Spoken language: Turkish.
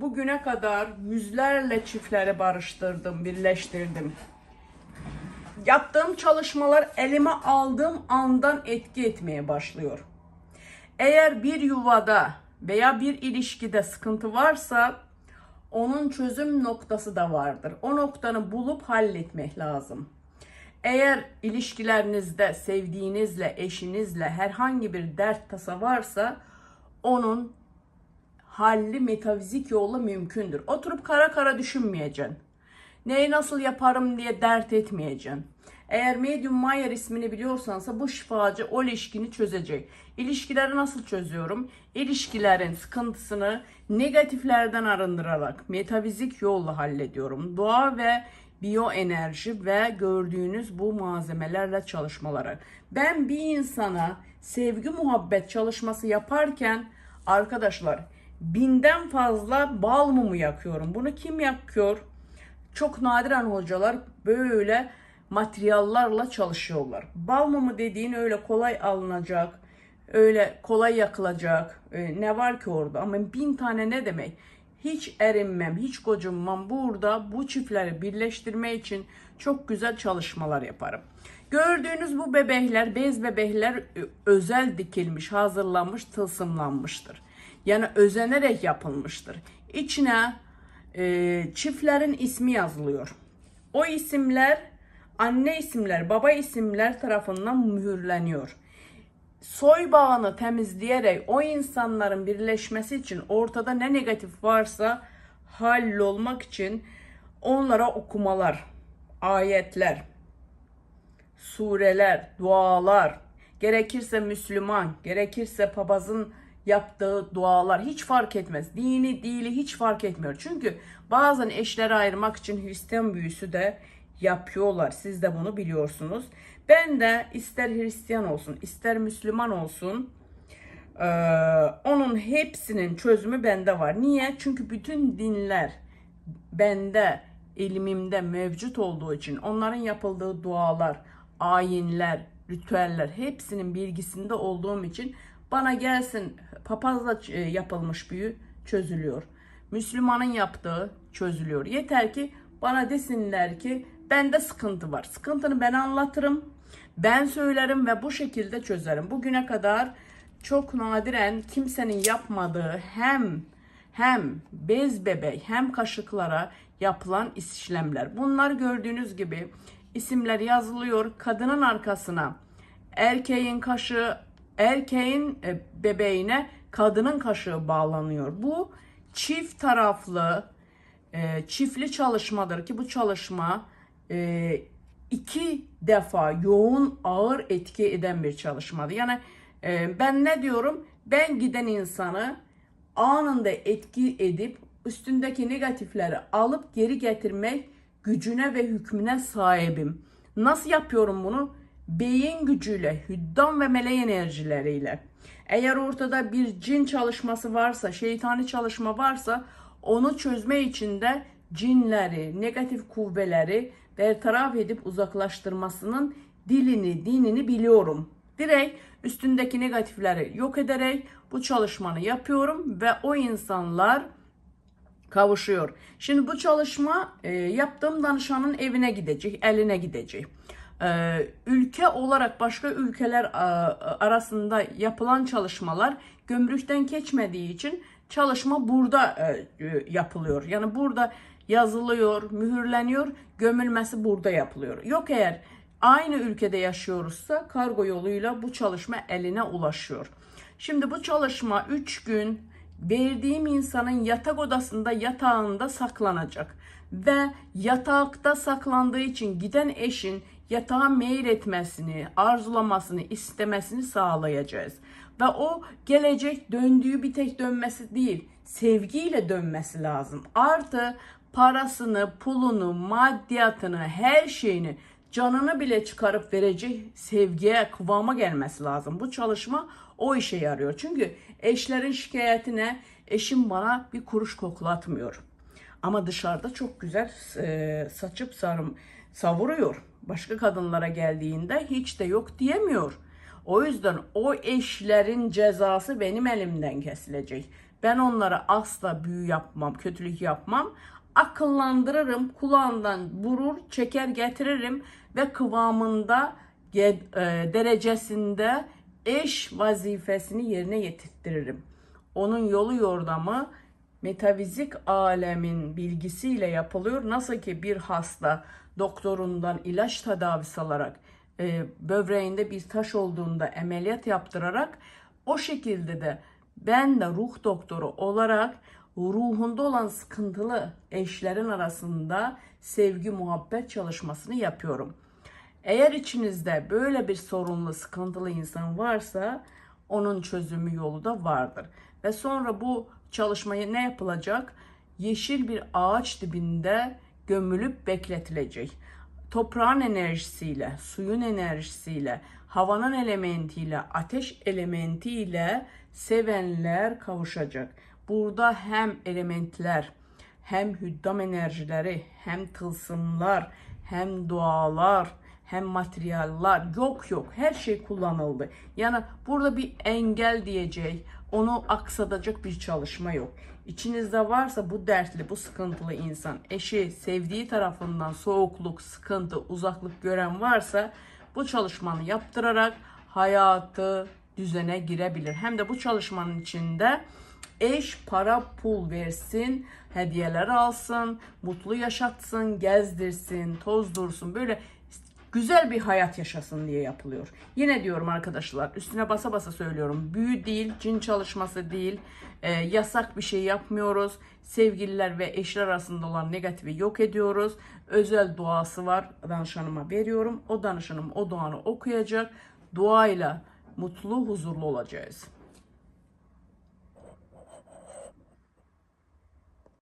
bugüne kadar yüzlerle çiftleri barıştırdım, birleştirdim. Yaptığım çalışmalar elime aldığım andan etki etmeye başlıyor. Eğer bir yuvada veya bir ilişkide sıkıntı varsa onun çözüm noktası da vardır. O noktanı bulup halletmek lazım. Eğer ilişkilerinizde sevdiğinizle, eşinizle herhangi bir dert tasa varsa onun halli metafizik yolla mümkündür. Oturup kara kara düşünmeyeceksin. Neyi nasıl yaparım diye dert etmeyeceksin. Eğer Medium Mayer ismini biliyorsansa bu şifacı o ilişkini çözecek. İlişkileri nasıl çözüyorum? İlişkilerin sıkıntısını negatiflerden arındırarak metafizik yolla hallediyorum. Doğa ve biyoenerji ve gördüğünüz bu malzemelerle çalışmaları. Ben bir insana sevgi muhabbet çalışması yaparken arkadaşlar binden fazla bal mumu yakıyorum. Bunu kim yakıyor? Çok nadiren hocalar böyle materyallarla çalışıyorlar. Bal mumu dediğin öyle kolay alınacak, öyle kolay yakılacak e, ne var ki orada ama bin tane ne demek? Hiç erinmem, hiç gocunmam. Burada bu çiftleri birleştirme için çok güzel çalışmalar yaparım. Gördüğünüz bu bebekler, bez bebekler e, özel dikilmiş, hazırlanmış, tılsımlanmıştır. Yani özenerek yapılmıştır. İçine e, çiftlerin ismi yazılıyor. O isimler anne isimler, baba isimler tarafından mühürleniyor. Soy bağını temizleyerek o insanların birleşmesi için ortada ne negatif varsa hallolmak için onlara okumalar, ayetler, sureler, dualar, gerekirse Müslüman, gerekirse papazın yaptığı dualar hiç fark etmez. Dini, dili hiç fark etmiyor. Çünkü bazen eşleri ayırmak için Hristiyan büyüsü de yapıyorlar. Siz de bunu biliyorsunuz. Ben de ister Hristiyan olsun, ister Müslüman olsun eee, onun hepsinin çözümü bende var. Niye? Çünkü bütün dinler bende, ilmimde mevcut olduğu için onların yapıldığı dualar, ayinler, ritüeller hepsinin bilgisinde olduğum için bana gelsin papazla e, yapılmış büyü çözülüyor. Müslümanın yaptığı çözülüyor. Yeter ki bana desinler ki bende sıkıntı var. Sıkıntını ben anlatırım. Ben söylerim ve bu şekilde çözerim. Bugüne kadar çok nadiren kimsenin yapmadığı hem hem bez bebek hem kaşıklara yapılan işlemler. Bunlar gördüğünüz gibi isimler yazılıyor. Kadının arkasına erkeğin kaşığı, erkeğin e, bebeğine kadının kaşığı bağlanıyor. Bu çift taraflı e, çiftli çalışmadır ki bu çalışma e, iki defa yoğun ağır etki eden bir çalışmadır. Yani ben ne diyorum? Ben giden insanı anında etki edip üstündeki negatifleri alıp geri getirmek gücüne ve hükmüne sahibim. Nasıl yapıyorum bunu? Beyin gücüyle, hüddam ve meleği enerjileriyle. Eğer ortada bir cin çalışması varsa, şeytani çalışma varsa onu çözme için de cinleri, negatif kuvveleri bertaraf edip uzaklaştırmasının dilini, dinini biliyorum. Direkt üstündeki negatifleri yok ederek bu çalışmanı yapıyorum ve o insanlar kavuşuyor. Şimdi bu çalışma e, yaptığım danışanın evine gidecek, eline gidecek. E, ülke olarak başka ülkeler a, arasında yapılan çalışmalar gümrükten geçmediği için çalışma burada e, e, yapılıyor. Yani burada yazılıyor, mühürleniyor, gömülmesi burada yapılıyor. Yok eğer aynı ülkede yaşıyoruzsa kargo yoluyla bu çalışma eline ulaşıyor. Şimdi bu çalışma 3 gün verdiğim insanın yatak odasında yatağında saklanacak ve yatakta saklandığı için giden eşin yatağa meyil etmesini, arzulamasını, istemesini sağlayacağız. Ve o gelecek döndüğü bir tek dönmesi değil, sevgiyle dönmesi lazım. Artı parasını, pulunu, maddiyatını, her şeyini, canını bile çıkarıp verecek sevgiye, kıvama gelmesi lazım. Bu çalışma o işe yarıyor. Çünkü eşlerin şikayetine eşim bana bir kuruş koklatmıyor. Ama dışarıda çok güzel e, saçıp sarım savuruyor. Başka kadınlara geldiğinde hiç de yok diyemiyor. O yüzden o eşlerin cezası benim elimden kesilecek. Ben onlara asla büyü yapmam, kötülük yapmam. Akıllandırırım, kulağından vurur, çeker getiririm ve kıvamında, e, derecesinde eş vazifesini yerine getirtirim. Onun yolu yordamı metafizik alemin bilgisiyle yapılıyor. Nasıl ki bir hasta doktorundan ilaç tedavisi alarak e, böbreğinde bir taş olduğunda ameliyat yaptırarak o şekilde de ben de ruh doktoru olarak ruhunda olan sıkıntılı eşlerin arasında sevgi muhabbet çalışmasını yapıyorum. Eğer içinizde böyle bir sorunlu, sıkıntılı insan varsa onun çözümü yolu da vardır. Ve sonra bu çalışmayı ne yapılacak? Yeşil bir ağaç dibinde gömülüp bekletilecek. Toprağın enerjisiyle, suyun enerjisiyle, havanın elementiyle, ateş elementiyle sevenler kavuşacak. Burada hem elementler, hem hüddam enerjileri, hem tılsımlar, hem dualar, hem materyaller yok yok her şey kullanıldı. Yani burada bir engel diyecek, onu aksatacak bir çalışma yok. İçinizde varsa bu dertli, bu sıkıntılı insan, eşi, sevdiği tarafından soğukluk, sıkıntı, uzaklık gören varsa bu çalışmanı yaptırarak hayatı düzene girebilir. Hem de bu çalışmanın içinde eş para pul versin, hediyeler alsın, mutlu yaşatsın, gezdirsin, tozdursun. Böyle güzel bir hayat yaşasın diye yapılıyor. Yine diyorum arkadaşlar üstüne basa basa söylüyorum. Büyü değil, cin çalışması değil, e, yasak bir şey yapmıyoruz. Sevgililer ve eşler arasında olan negatifi yok ediyoruz. Özel duası var danışanıma veriyorum. O danışanım o duanı okuyacak. Duayla mutlu, huzurlu olacağız.